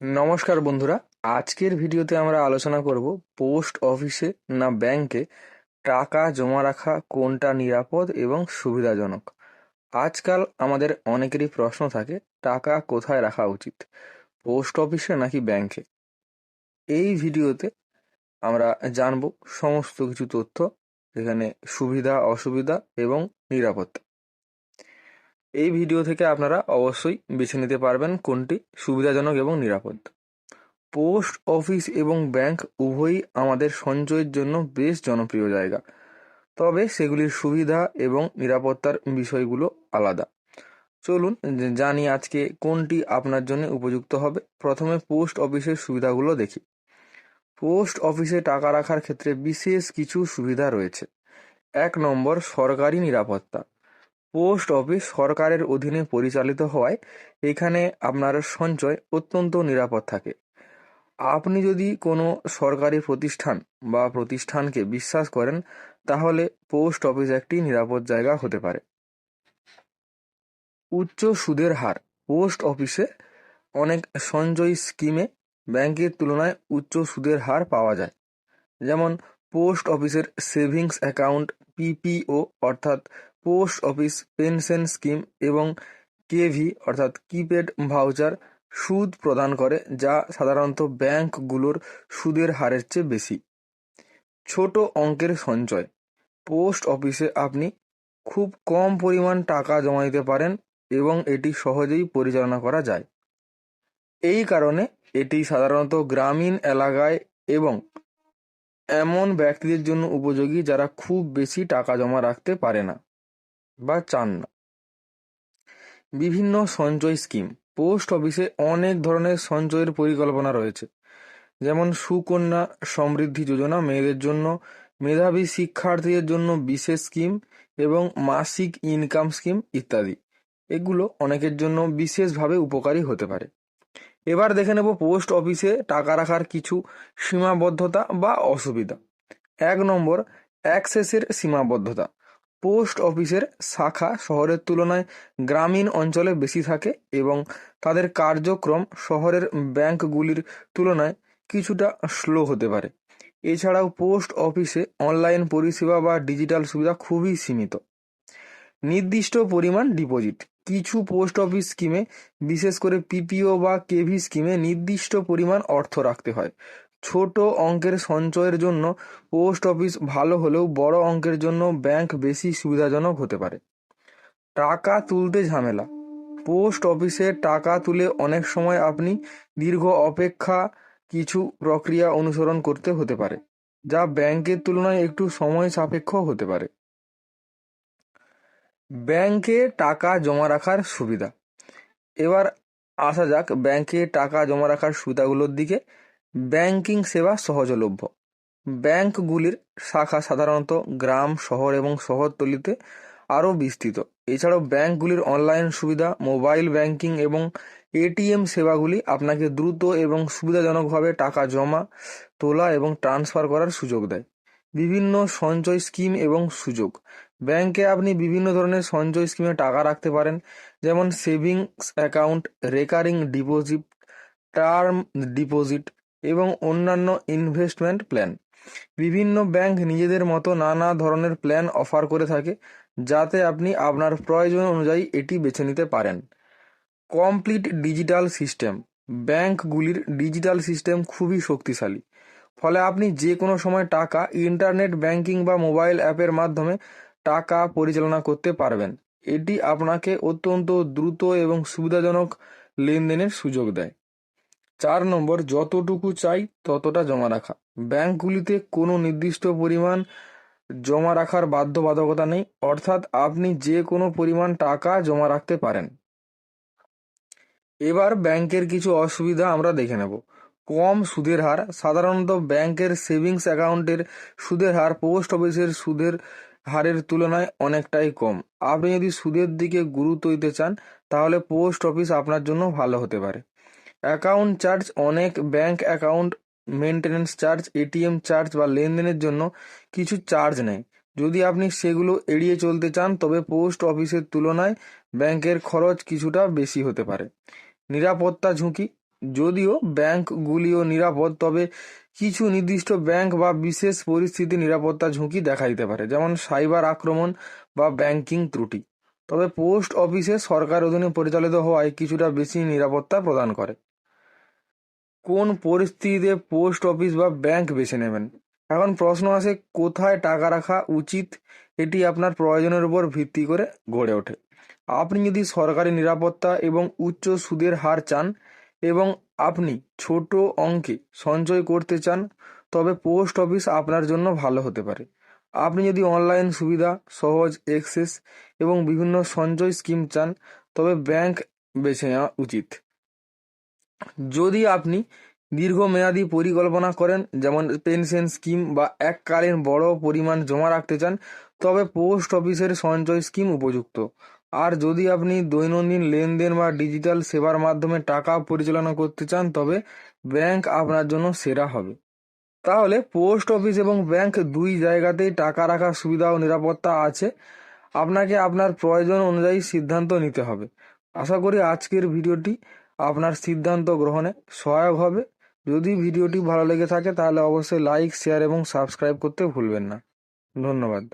নমস্কার বন্ধুরা, আজকের ভিডিওতে আমরা আলোচনা করব পোস্ট অফিসে না ব্যাংকে টাকা জমা রাখা কোনটা নিরাপদ এবং সুবিধাজনক। আজকাল আমাদের অনেকেরই প্রশ্ন থাকে, টাকা কোথায় রাখা উচিত, পোস্ট অফিসে নাকি ব্যাংকে? এই ভিডিওতে আমরা জানব সমস্ত কিছু তথ্য এখানে সুবিধা, অসুবিধা এবং নিরাপত্তা। এই ভিডিও থেকে আপনারা অবশ্যই বেছে নিতে পারবেন কোনটি সুবিধাজনক এবং নিরাপদ। পোস্ট অফিস এবং ব্যাংক উভয়ই আমাদের সঞ্চয়ের জন্য বেশ জনপ্রিয় জায়গা। তবে সেগুলির সুবিধা এবং নিরাপত্তার বিষয়গুলো আলাদা। চলুন জানি আজকে কোনটি আপনার জন্য উপযুক্ত হবে। প্রথমে পোস্ট অফিসের সুবিধাগুলো দেখি। পোস্ট অফিসে টাকা রাখার ক্ষেত্রে বিশেষ কিছু সুবিধা রয়েছে। এক নম্বর, সরকারি নিরাপত্তা। পোস্ট অফিস সরকারের অধীনে পরিচালিত হওয়ায় এখানে আপনার সঞ্চয় অত্যন্ত নিরাপদ থাকে। আপনি যদি কোনো সরকারি প্রতিষ্ঠান বা প্রতিষ্ঠানকে বিশ্বাস করেন, তাহলে পোস্ট অফিস একটি নিরাপদ জায়গা হতে পারে। উচ্চ সুদের হার। পোস্ট অফিসে অনেক সঞ্চয়ী স্কিমে ব্যাংকের তুলনায় উচ্চ সুদের হার পাওয়া যায়। যেমন, পোস্ট অফিসের সেভিংস অ্যাকাউন্ট পিপিও অর্থাৎ পোস্ট অফিস, পেনশন স্কিম এবং কেভি অর্থাৎ কিপেড ভাউচার সুদ প্রদান করে, যা সাধারণত ব্যাংকগুলোর সুদের হারের চেয়ে বেশি। ছোট অঙ্কের সঞ্চয়। পোস্ট অফিসে আপনি খুব কম পরিমাণ টাকা জমা দিতে পারেন এবং এটি সহজেই পরিচালনা করা যায়। এই কারণে এটি সাধারণত গ্রামীণ এলাকায় এবং এমন ব্যক্তিদের জন্য উপযোগী যারা খুব বেশি টাকা জমা রাখতে পারে না। বা চান না। বিভিন্ন সঞ্চয় স্কিম, পোস্ট অফিসে অনেক ধরনের সঞ্চয়ের পরিকল্পনা রয়েছে। যেমন সুকন্যা সমৃদ্ধি যোজনা মেয়েদের জন্য, মেধাবী শিক্ষার্থীদের জন্য বিশেষ স্কিম এবং মাসিক ইনকাম স্কিম ইত্যাদি। এগুলো অনেকের জন্য বিশেষভাবে উপকারী হতে পারে। এবার দেখে নেব পোস্ট অফিসে টাকা রাখার কিছু সীমাবদ্ধতা বা অসুবিধা। এক নম্বর, অ্যাক্সেসের সীমাবদ্ধতা। পোস্ট অফিসের শাখা শহরের তুলনায় গ্রামীণ অঞ্চলে বেশি থাকে এবং তাদের কার্যক্রম শহরের ব্যাংকগুলির তুলনায় কিছুটা স্লো হতে পারে। এছাড়াও পোস্ট অফিসে অনলাইন পরিষেবা বা ডিজিটাল সুবিধা খুবই সীমিত। নির্দিষ্ট পরিমাণ ডিপোজিট। কিছু পোস্ট অফিস স্কিমে, বিশেষ করে পিপিও বা কেভি স্কিমে নির্দিষ্ট পরিমাণ অর্থ রাখতে হয়। ছোট অঙ্কের সঞ্চয়ের জন্য পোস্ট অফিস ভালো হলেও বড় অঙ্কের জন্য ব্যাংক বেশি সুবিধাজনক হতে পারে। টাকা তুলতে ঝামেলা। পোস্ট অফিসে টাকা তুলে অনেক সময় আপনি দীর্ঘ অপেক্ষা কিছু প্রক্রিয়া অনুসরণ করতে হতে পারে, যা ব্যাংকের তুলনায় একটু সময় সাপেক্ষ হতে পারে। ব্যাংকে টাকা জমা রাখার সুবিধা। এবার আসা যাক ব্যাংকে টাকা জমা রাখার সুবিধাগুলোর দিকে। ব্যাংকিং সেবা সহজলভ্য। ব্যাংকগুলির শাখা সাধারণত গ্রাম, শহর এবং শহরতলিতে আরও বিস্তৃত। এছাড়াও ব্যাংকগুলির অনলাইন সুবিধা, মোবাইল ব্যাংকিং এবং এটিএম সেবাগুলি আপনাকে দ্রুত এবং সুবিধাজনকভাবে টাকা জমা, তোলা এবং ট্রান্সফার করার সুযোগ দেয়। বিভিন্ন সঞ্চয় স্কিম এবং সুযোগ। ব্যাংকে আপনি বিভিন্ন ধরনের সঞ্চয় স্কিমে টাকা রাখতে পারেন, যেমন savings account, recurring deposit, term deposit এবং অন্যান্য ইনভেস্টমেন্ট প্ল্যান বিভিন্ন ব্যাংক নিজেদের মতো নানা ধরনের প্ল্যান অফার করে থাকে, যাতে আপনি আপনার প্রয়োজন অনুযায়ী এটি বেছে নিতে পারেন। কমপ্লিট ডিজিটাল সিস্টেম ব্যাংকগুলির ডিজিটাল সিস্টেম খুবই শক্তিশালী। ফলে আপনি যে কোনো সময় টাকা ইন্টারনেট ব্যাংকিং বা মোবাইল অ্যাপের মাধ্যমে টাকা পরিচালনা করতে পারবেন। এটি আপনাকে অত্যন্ত দ্রুত এবং সুবিধাজনক লেনদেনের সুযোগ দেয়। চার নম্বর, যতটুকু চাই ততটা জমা রাখা। ব্যাংকগুলিতে কোনো নির্দিষ্ট পরিমাণ জমা রাখার বাধ্যবাধকতা নেই, অর্থাৎ আপনি যে কোনো পরিমাণ টাকা জমা রাখতে পারেন। এবার ব্যাংকের কিছু অসুবিধা আমরা দেখে নেব। কম সুদের হার, সাধারণত ব্যাংকের সেভিংস অ্যাকাউন্টের সুদের হার পোস্ট অফিসের সুদের হারের তুলনায় অনেকটাই কম। আপনি যদি সুদের দিকে গুরুত্ব দিতে চান, তাহলে পোস্ট অফিস আপনার জন্য ভালো হতে পারে। অ্যাকাউন্ট চার্জ অনেক bank account maintenance charge, ATM charge বা লেনদেনের জন্য কিছু চার্জ নেয়। যদি আপনি সেগুলো এড়িয়ে চলতে চান, তবে পোস্ট অফিসের তুলনায় ব্যাংকের খরচ কিছুটা বেশি হতে পারে। নিরাপত্তা ঝুঁকি, যদিও ব্যাংকগুলিও নিরাপদ, তবে কিছু নির্দিষ্ট ব্যাংক বা বিশেষ পরিস্থিতি নিরাপত্তা ঝুঁকি দেখা দিতে পারে, যেমন সাইবার আক্রমণ বা ব্যাংকিং ত্রুটি। তবে পোস্ট অফিসে সরকার অধীনে পরিচালিত হওয়ায় কিছুটা বেশি নিরাপত্তা প্রদান করে। কোন পরিস্থিতিতে পোস্ট অফিস বা ব্যাংক বেছে নেবেন? এখন প্রশ্ন আসে, কোথায় টাকা রাখা উচিত? এটি আপনার প্রয়োজনের উপর ভিত্তি করে গড়ে ওঠে। আপনি যদি সরকারি নিরাপত্তা এবং উচ্চ সুদের হার চান এবং আপনি ছোট অঙ্কে সঞ্চয় করতে চান, তবে পোস্ট অফিস আপনার জন্য ভালো হতে পারে। আপনি যদি অনলাইন সুবিধা, সহজ এক্সেস এবং বিভিন্ন সঞ্চয় স্কিম চান, তবে ব্যাংক বেছে নেওয়া উচিত। যদি আপনি দীর্ঘমেয়াদী পরিকল্পনা করেন, যেমন পেনশন স্কিম বা এককালীন বড় পরিমাণ জমা রাখতে চান, তবে পোস্ট অফিসের সঞ্চয় স্কিম উপযুক্ত। আর যদি আপনি দৈনন্দিন লেনদেন বা ডিজিটাল সেবার মাধ্যমে টাকা পরিচালনা করতে চান, তবে ব্যাংক আপনার জন্য সেরা হবে। তাহলে পোস্ট অফিস এবং ব্যাংক দুই জায়গাতেই টাকা রাখার সুবিধা ও নিরাপত্তা আছে। আপনাকে আপনার প্রয়োজন অনুযায়ী সিদ্ধান্ত নিতে হবে। আশা করি আজকের ভিডিওটি আপনার সিদ্ধান্ত গ্রহণে সহায়ক হবে। যদি ভিডিওটি ভালো লেগে থাকে তাহলে অবশ্যই লাইক শেয়ার এবং সাবস্ক্রাইব করতে ভুলবেন না। ধন্যবাদ।